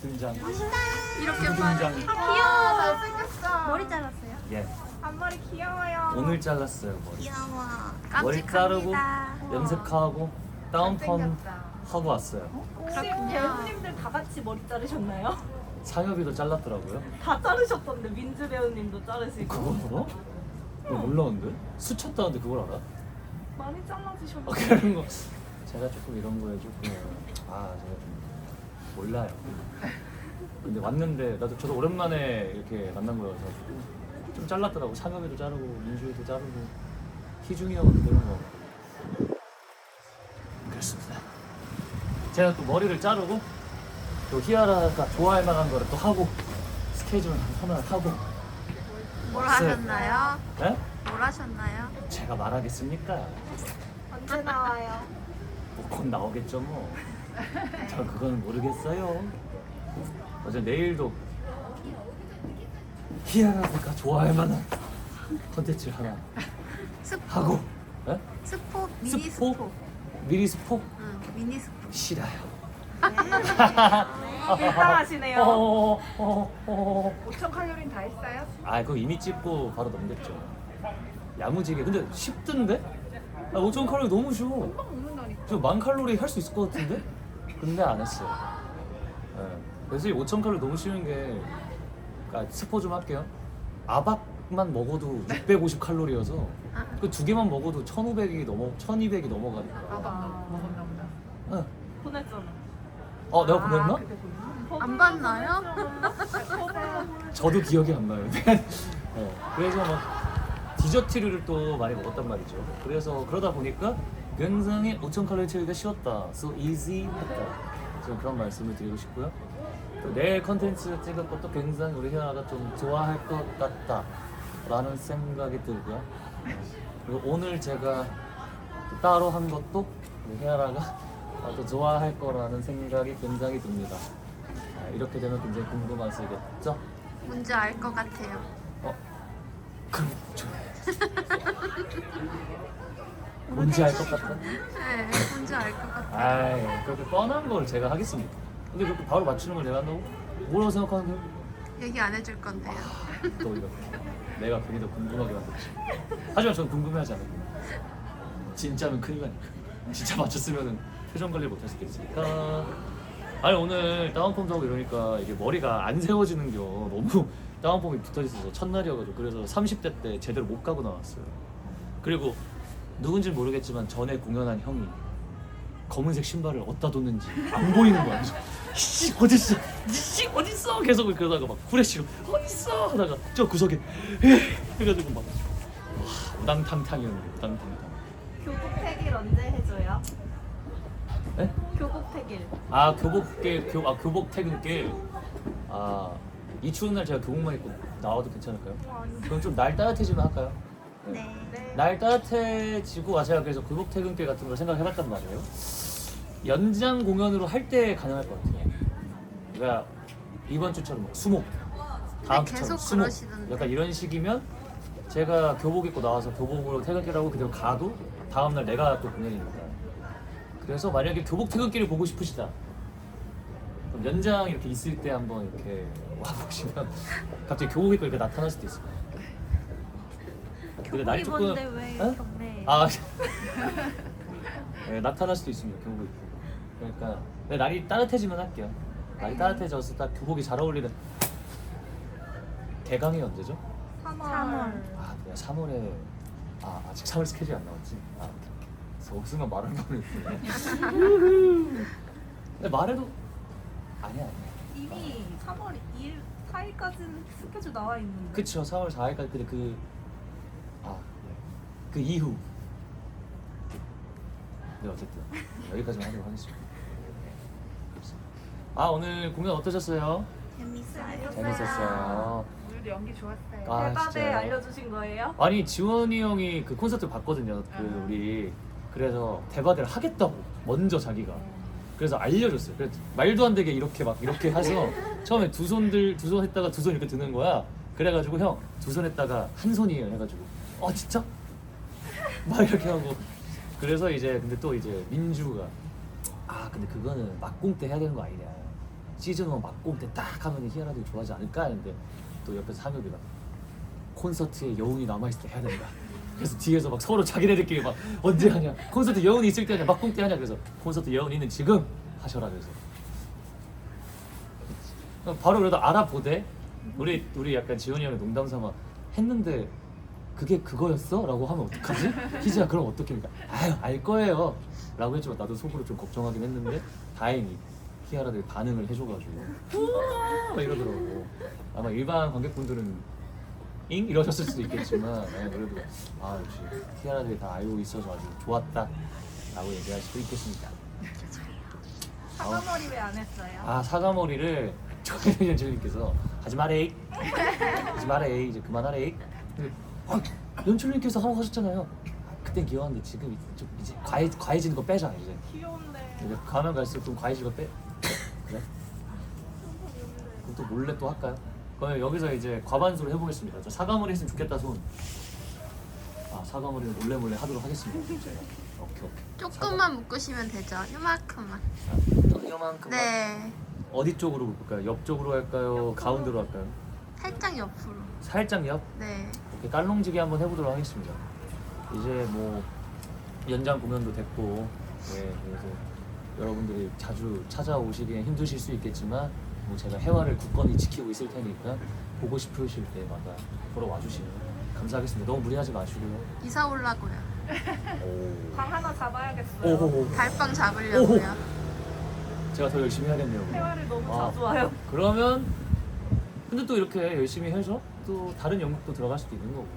등장. 이렇게 등장. 말해. 아, 귀여워 잘생겼어 머리 잘랐어요? 예. 앞머리 귀여워요 오늘 잘랐어요 머리. 귀여워. 머리 자르고. 염색하고 다운펌 하고 왔어요. 혹시 그렇군요. 배우님들 다 같이 머리 자르셨나요? 상엽이도 잘랐더라고요. 다 자르셨던데 민주 배우님도 자르시고 그걸 알아? 나 몰랐는데? 수쳤다는데 그걸 알아? 많이 아, 잘라주셨는데 그런 거 제가 조금 이런 거에 조금 아 제가 좀 몰라요. 근데 왔는데 나도 저도 오랜만에 이렇게 만난 거여서 좀 잘랐더라고. 상엽이도 자르고 민주이도 자르고 희중이 형은 그대로 뭐 그렇습니다. 제가 또 머리를 자르고 또 희아라가 좋아할 만한 거를 또 하고 스케줄 하나 하고 뭘. 하셨나요? 네? 뭘 하셨나요? 제가 말하겠습니까? 언제 나와요? 뭐 곧 나오겠죠 뭐. 저 그건 모르겠어요. 어제 내일도 희한하니까 좋아할 만한 컨텐츠를 하나 스포. 하고 에? 스포 미니 스포? 스포. 미리 스포 응, 미니 스포. 싫어요. 일단하시네요 어, 어, 어, 어. 5천 칼로리는 다 했어요? 아 그거 이미 찍고 바로 넘겼죠. 야무지게 근데 쉽던데? 아, 5천 칼로리 너무 쉬워. 먹는다니까 저 만 칼로리 할 수 있을 것 같은데? 근데 안 했어요. 예. 그래서 이 5천 칼로리 너무 쉬운 게, 아, 스포 좀 할게요. 아박만 먹어도 650 칼로리여서 그 두 개만 먹어도 1,500이 넘어, 1,200이 넘어가니까. 아빠 먹었나 보다 응. 보냈잖아 어, 내가 보냈나? 안 봤나요? 저도 기억이 안 나요. 네. 그래서 막 디저트류를 또 많이 먹었단 말이죠. 그래서 그러다 보니까 굉장히 5천 칼로리 채우기가 쉬웠다. So easy 했다. 지금 그런 말씀을 드리고 싶고요. 또 내일 컨텐츠 찍을 것도 굉장히 우리 희아가 좀 좋아할 것 같다. 라는 생각이 들고요. 그리고 오늘 제가 또 따로 한 것도 우리 희아라가 또 좋아할 거라는 생각이 굉장히 듭니다. 아, 이렇게 되면 굉장히 궁금하시겠죠? 뭔지 알 것 같아요. 어? 그럼 저 뭔지 알 것 같아? 네, 뭔지 알 것 같아요. 아이 그렇게 뻔한 걸 제가 하겠습니까? 근데 그렇게 바로 맞추는 걸 내가 한다고? 뭐라고 생각하는 거야? 얘기 안 해줄 건데요. 또 이거 내가 괜히 더 궁금하게 만들지 하지만 저는 궁금해하지 않아요 진짜면 큰일 나니까 진짜 맞췄으면 표정 관리 못할 수도 있으니까 아니 오늘 다운펌도 하고 이러니까 이게 머리가 안 세워지는 겨 너무 다운펌이 붙어 있어서 첫날이어가지고 그래서 30대 때 제대로 못 가고 나왔어요 그리고 누군지 모르겠지만 전에 공연한 형이 검은색 신발을 어디다 뒀는지 안 보이는 거야. 그래서 씨 어딨어? 씨 어딨어? 계속 그러다가 막 후레쉬로 어딨어? 하다가 저 구석에 에이 해가지고 막 와, 우당탕탕이었는데 우당탕탕. 교복 택일 언제 해줘요? 에? 교복 택일 아 교복길 교, 아 교복 퇴근길. 아이 추운 날 제가 교복만 입고 나와도 괜찮을까요? 그럼 좀 날 따뜻해지면 할까요? 네. 네. 날 따뜻해지고 아 제가 그래서 교복 퇴근길 같은 걸 생각해봤단 말이에요. 연장 공연으로 할 때 가능할 것 같아요. 그러니까 이번 주처럼 막 수목, 다음 네, 주처럼 수목, 그러시던데. 약간 이런 식이면 제가 교복 입고 나와서 교복으로 퇴근길하고 그대로 가도 다음 날 내가 또 공연이니까. 그래서 만약에 교복 퇴근길을 보고 싶으시다. 그럼 연장 이렇게 있을 때 한번 이렇게 와 보시면 갑자기 교복 입고 이렇게 나타날 수도 거예요. 근데 날이 교복 조금- 입었는데 왜 어? 경매? 아 네, 나타날 수도 있습니다 교복 입고 그러니까 네, 날이 따뜻해지면 할게요. 날이 따뜻해져서 딱 교복이 잘 어울리는 개강이 언제죠? 3월, 아 내가 3월에 아 아직 3월 스케줄이 안 나왔지? 아 오케이, 오케이. 그래서 옥순간 말을 뻔했네. 근데 말해도 아니야 아니야. 이미 3월 2일 4일까지는 스케줄 나와 있는데. 그쵸 4월 4일까지. 근데 그 아, 그 이후 네 어쨌든 여기까지만 하도록 하겠습니다 아 오늘 공연 어떠셨어요? 재밌어요. 재밌었어요 오늘 연기 좋았어요 아, 대바대 진짜요? 알려주신 거예요? 아니 지원이 형이 그 콘서트 봤거든요 그 아. 우리 그래서 대바대를 하겠다고 먼저 자기가 그래서 알려줬어요 그래서 말도 안 되게 이렇게 막 이렇게 해서 처음에 두 손들 두 손 했다가 두 손 이렇게 드는 거야 그래가지고 형 두 손 했다가 한 손이에요 해가지고 어 진짜? 막 이렇게 하고. 그래서 이제 근데 또 이제 민주가 아 근데 그거는 막공 때 해야 되는 거 아니냐. 시즌 1 막공 때 딱 하면 히아라들이 좋아하지 않을까 했는데 또 옆에서 한엽이가 콘서트에 여운이 남아있을 때 해야 된다. 그래서 뒤에서 막 서로 자기네들끼리 막 언제 하냐. 콘서트 여운이 있을 때 하냐 막공 때 하냐. 그래서 콘서트 여운 있는 지금 하셔라 그래서. 바로 그래도 알아보대 우리 우리 약간 지원이 형이 농담 삼아 했는데 그게 그거였어? 라고 하면 어떡하지? 희지야 그럼 어떻게 합니까? 아유 알 거예요 라고 했지만 나도 속으로 좀 걱정하긴 했는데 다행히 키아라들 반응을 해줘가지고 막 이러더라고 아마 일반 관객분들은 잉? 이러셨을 수도 있겠지만 네, 그래도 아 역시 키아라들이 다 알고 있어서 아주 좋았다 라고 얘기할 수도 있겠습니다 사과머리 왜 안 했어요? 아 사과머리를 조혜련 연출님께서 하지 마래 하지 마래 이제 그만하래 아, 연출님께서 하라고 하셨잖아요 그땐 귀여웠는데 지금 이제 좀 이제 과해, 과해지는 거 빼자 이제 귀여운데. 이제 가면 갈수록 좀 과해지는 거 빼. 그래? 그럼 또 몰래 또 할까요? 그러면 여기서 이제 과반수로 해보겠습니다 저 사과머리 했으면 좋겠다 손 아 사과머리 는 몰래 몰래 하도록 하겠습니다 오케이 오케이 조금만 묶으시면 되죠. 이만큼만. 자, 이만큼만 네. 어디 쪽으로 볼까요? 옆쪽으로 할까요? 가운데로 할까요? 살짝 옆으로. 살짝 옆? 네. 이렇게 깔롱지기 한번 해보도록 하겠습니다. 이제 뭐 연장 공연도 됐고, 네, 그래서 여러분들이 자주 찾아오시기엔 힘드실 수 있겠지만, 뭐 제가 해화를 굳건히 지키고 있을 테니까 보고 싶으실 때마다 보러 와주시면 감사하겠습니다. 너무 무리하지 마시고요. 이사 올라고요. 오. 방 하나 잡아야겠어요. 오호호. 달빵 잡으려고요. 제가 더 열심히 해야겠네요. 그럼. 회화를 너무 아. 자주 와요. 그러면 근데 또 이렇게 열심히 해서 또 다른 영역도 들어갈 수도 있는 거고.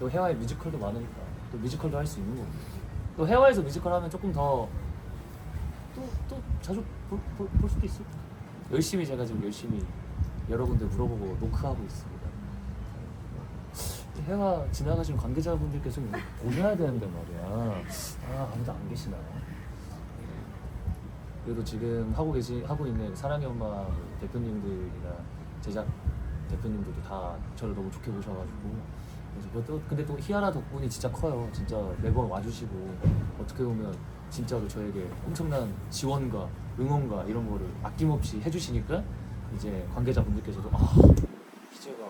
또 해화에 뮤지컬도 많으니까 또 뮤지컬도 할 수 있는 거고. 또 해화에서 뮤지컬 하면 조금 더 또 또 자주 볼, 볼, 볼 수도 있을 거예요 열심히 제가 지금 열심히 여러분들 물어보고 노크하고 있습니다. 해화 지나가시는 관계자분들께서 이거 보셔야 되는데 말이야. 아 아무도 안 계시나? 그래도 지금 하고 계시 하고 있는 사랑의 엄마 뭐 대표님들이나 제작 대표님들도 다 저를 너무 좋게 보셔가지고 그래서 그것도 근데 또 희아라 덕분이 진짜 커요. 진짜 매번 와주시고 어떻게 보면 진짜로 저에게 엄청난 지원과 응원과 이런 거를 아낌없이 해주시니까 이제 관계자분들께서도 아 희재가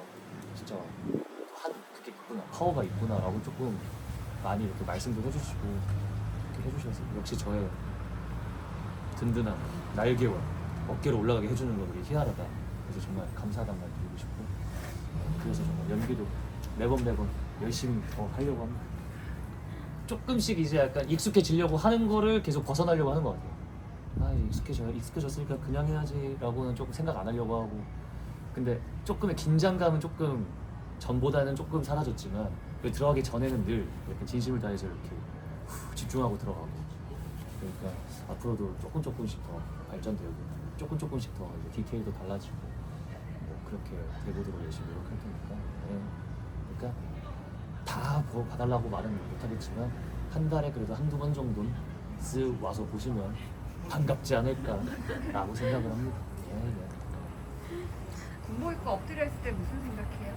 진짜 한 그게 있구나 파워가 있구나라고 조금 많이 이렇게 말씀도 해주시고 이렇게 해주셔서 역시 저의 든든한 날개와 어깨를 올라가게 해주는 건 우리 희아라다. 그래서 정말 감사하다는 말 드리고 싶고 그래서 정말 연기도 매번 매번 열심히 더 하려고 합니다. 조금씩 이제 약간 익숙해지려고 하는 거를 계속 벗어나려고 하는 것 같아요. 아 익숙해져 익숙해졌으니까 그냥 해야지라고는 조금 생각 안 하려고 하고 근데 조금의 긴장감은 조금 전보다는 조금 사라졌지만 그 들어가기 전에는 늘 이렇게 진심을 다해서 이렇게 후, 집중하고 들어가고 그러니까 앞으로도 조금 조금씩 더 발전되고 조금 조금씩 더 디테일도 달라지고 뭐 그렇게 되보도록 열심히 노력할 테니까 네. 그러니까 다 뭐 봐달라고 말은 못하겠지만 한 달에 그래도 한두 번 정도는 쓱 와서 보시면 반갑지 않을까라고 생각을 합니다. 네, 네. 군보입과 엎드려 있을 때 무슨 생각해요?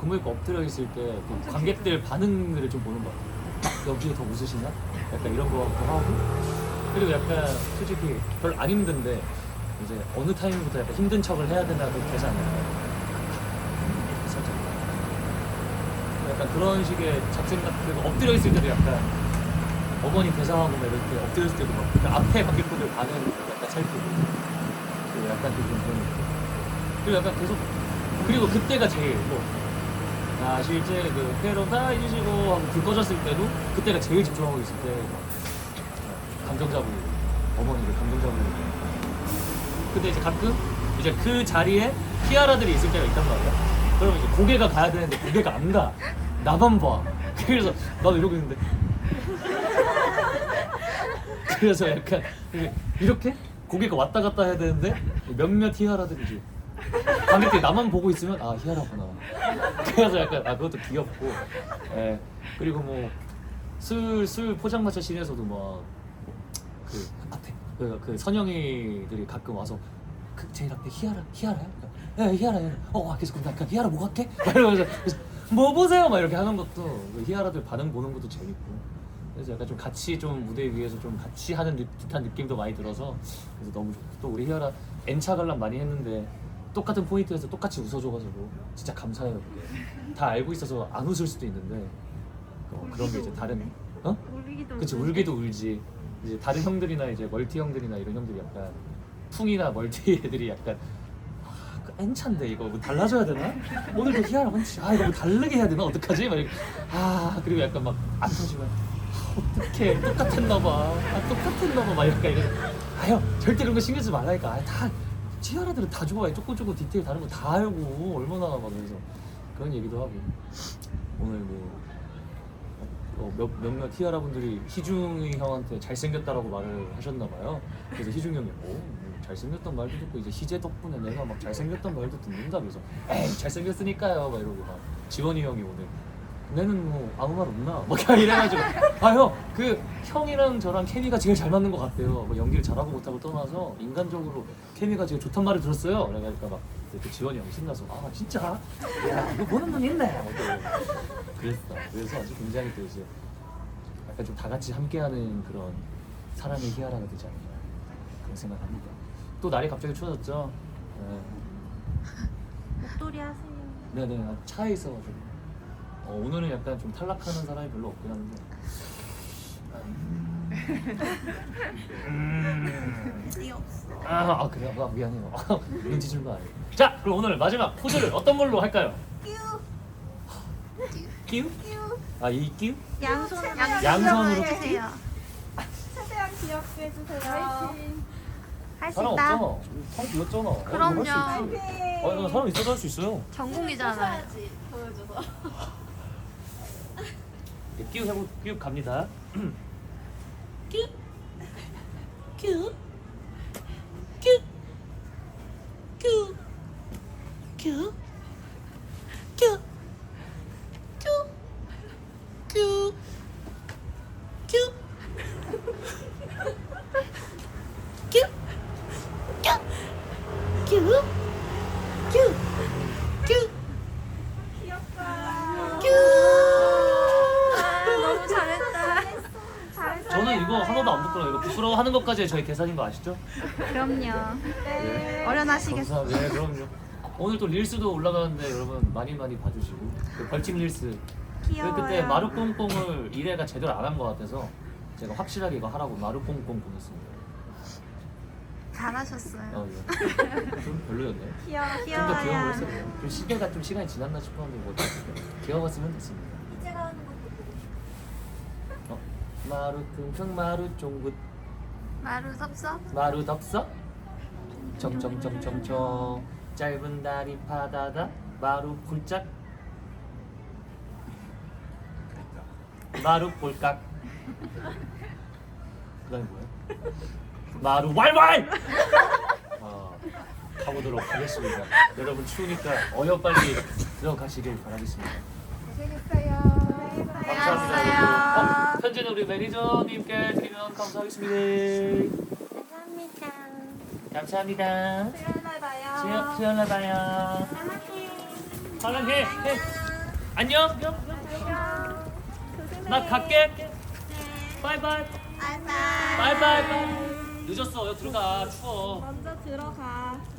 근무니까 엎드려 있을 때그 관객들 반응들을 좀 보는 것 같아요. 역시 더 웃으시나? 약간 이런 거도 하고 그리고 약간 솔직히 별로 안 힘든데 이제 어느 타이밍부터 약간 힘든 척을 해야 된다고 되잖아요. 살짝 약간 그런 식의 잡생각 그리고 엎드려 있을 때도 약간 어머니 대사하고 막 이렇게 엎드려 있을 때도 막그 앞에 관객분들 반응 약간 살피고 그리고 약간 좀 그런. 그리고 약간 계속 그리고 그때가 제일 뭐 아, 실제 그 회로가 해주시고 하고 불 꺼졌을 때도 그때가 제일 집중하고 있을 때 막, 감정 잡으고 어머니를 감정 잡으고 근데 이제 가끔 이제 그 자리에 키아라들이 있을 때가 있단 말이야. 그러면 이제 고개가 가야 되는데 고개가 안 가 나만 봐. 그래서 나도 이러고 있는데. 그래서 약간 이렇게 고개가 왔다 갔다 해야 되는데 몇몇 히아라들이지. 관객들이 나만 보고 있으면 아 희한하구나. 그래서 약간 아 그것도 귀엽고. 예. 그리고 뭐 술 술 포장마차 씬에서도 막그 앞에 그, 그 선영이들이 가끔 와서 그 제일 앞에 희아라 희아라요? 예 희아라 희아라 어 계속 나 희아라 뭐? 막 이러면서 뭐 보세요 막 이렇게 하는 것도. 그 희아라들 반응 보는 것도 재밌고. 그래서 약간 좀 같이 좀 무대 위에서 좀 같이 하는 듯- 듯한 느낌도 많이 들어서 그래서 너무 좋고. 또 우리 희아라 N차 관람 많이 했는데 똑같은 포인트에서 똑같이 웃어줘가지고 진짜 감사해요 그게. 다 알고 있어서 안 웃을 수도 있는데. 어, 그런 게 이제 다른 어? 울기도 그치. 울기도 울지. 이제 다른 형들이나 이제 멀티 형들이나 이런 형들이 약간 풍이나 멀티 애들이 약간 N차인데 이거 뭐 달라져야 되나? 오늘도 희한한 건지 아 이거 뭐 다르게 해야 되나? 어떡하지? 막 이렇게. 아 그리고 약간 막안 터지면 아, 어떡해. 똑같았나 봐. 아, 똑같았나 봐막 약간 이런. 아형 절대 그런 거 신경 쓰지 말라니까. 아, 다 티아라들은 다 좋아해. 조금 조금 디테일 다른 거 다 알고 얼마나 막 그래서 그런 얘기도 하고. 오늘 뭐 어, 몇, 몇몇 티아라 분들이 희중이 형한테 잘생겼다라고 말을 하셨나 봐요. 그래서 희중이 형이 어, 뭐 잘생겼단 말도 듣고 이제 희재 덕분에 내가 막 잘생겼단 말도 듣는다 그래서 에이 잘생겼으니까요 막 이러고 막 지원이 형이 오늘 내는 뭐 아무 말 없나 막 이래가지고 아 형 그 형이랑 저랑 케미가 제일 잘 맞는 것 같대요. 뭐 연기를 잘하고 못하고 떠나서 인간적으로 케미가 제일 좋단 말을 들었어요. 그래가지고 막그 지원이 형이 신나서 아 진짜 야 이거 보는 눈 있네. 막. 그랬어. 그래서 아주 굉장히 또 이제 약간 좀 다 같이 함께하는 그런 사랑의 희화라가 되지 않나 그런 생각합니다. 또 날이 갑자기 추워졌죠. 목도리 하세요. 네, 네, 네. 차에 있어가지고 어, 오늘은 약간 좀 탈락하는 사람이 별로 없긴 한데. 음. 아, 아 그래요? 아, 미안해요. 눈치 준 거 아니에요. 자, 그럼 오늘 마지막 포즈를 어떤 걸로 할까요? 끼우? 아, 이 끼우? 양손 양손으로 해주세요. 최대한 귀엽게 해주세요. 할 수 사람 있다. 없잖아. 사람 비었잖아. 어, 그럼요. 이거 할수 있지. 아, 나 사람 있어도 할 수 있어요. 전공이잖아요. 보여줘서. 네, 끼우 해보, 끼우 갑니다. 끼우, 끼우, 끼 3월까지 저희 계산인 거 아시죠? 그럼요. 네. 어련하시겠어요. 감사합니다. 네, 그럼요. 오늘 또 릴스도 올라가는데 여러분 많이 많이 봐주시고 그 벌침 릴스 귀여워요. 마루뽕뽕을 이래가 제대로 안 한 것 같아서 제가 확실하게 이거 하라고 마루뽕뽕 보냈습니다. 잘하셨어요. 어, 예. 좀 별로였네요. 귀여워, 좀 더 귀여운 걸 써요. 시계가 좀 시간이 지났나 싶었는데 뭐 귀여웠으면 됐습니다. 이제 나오는 것도 보고 싶어. 어? 마루 퉁퉁 마루 쫑긋 마루 섭섭. 마루 덥석? 청청청청청 짧은 다리 파다다 마루 굴짝? 마루 볼깍. 그 다음에 뭐야? 마루 왈왈! 아, 가보도록 하겠습니다. 여러분 추우니까 어여 빨리 들어가시길 바라겠습니다 고생했어요. 감사합니다 현재는 우리 매니저님께 드리면 감사하겠습니다 감사합니다. 감사합니다 수연날 봐요. 수연, 수연아 봐요. 사랑해. 해. 안녕. 안녕. 조심해. 나 갈게. 바이바이. 바이바이. 바이바이. 늦었어. 들어가. 추워. 먼저 들어가.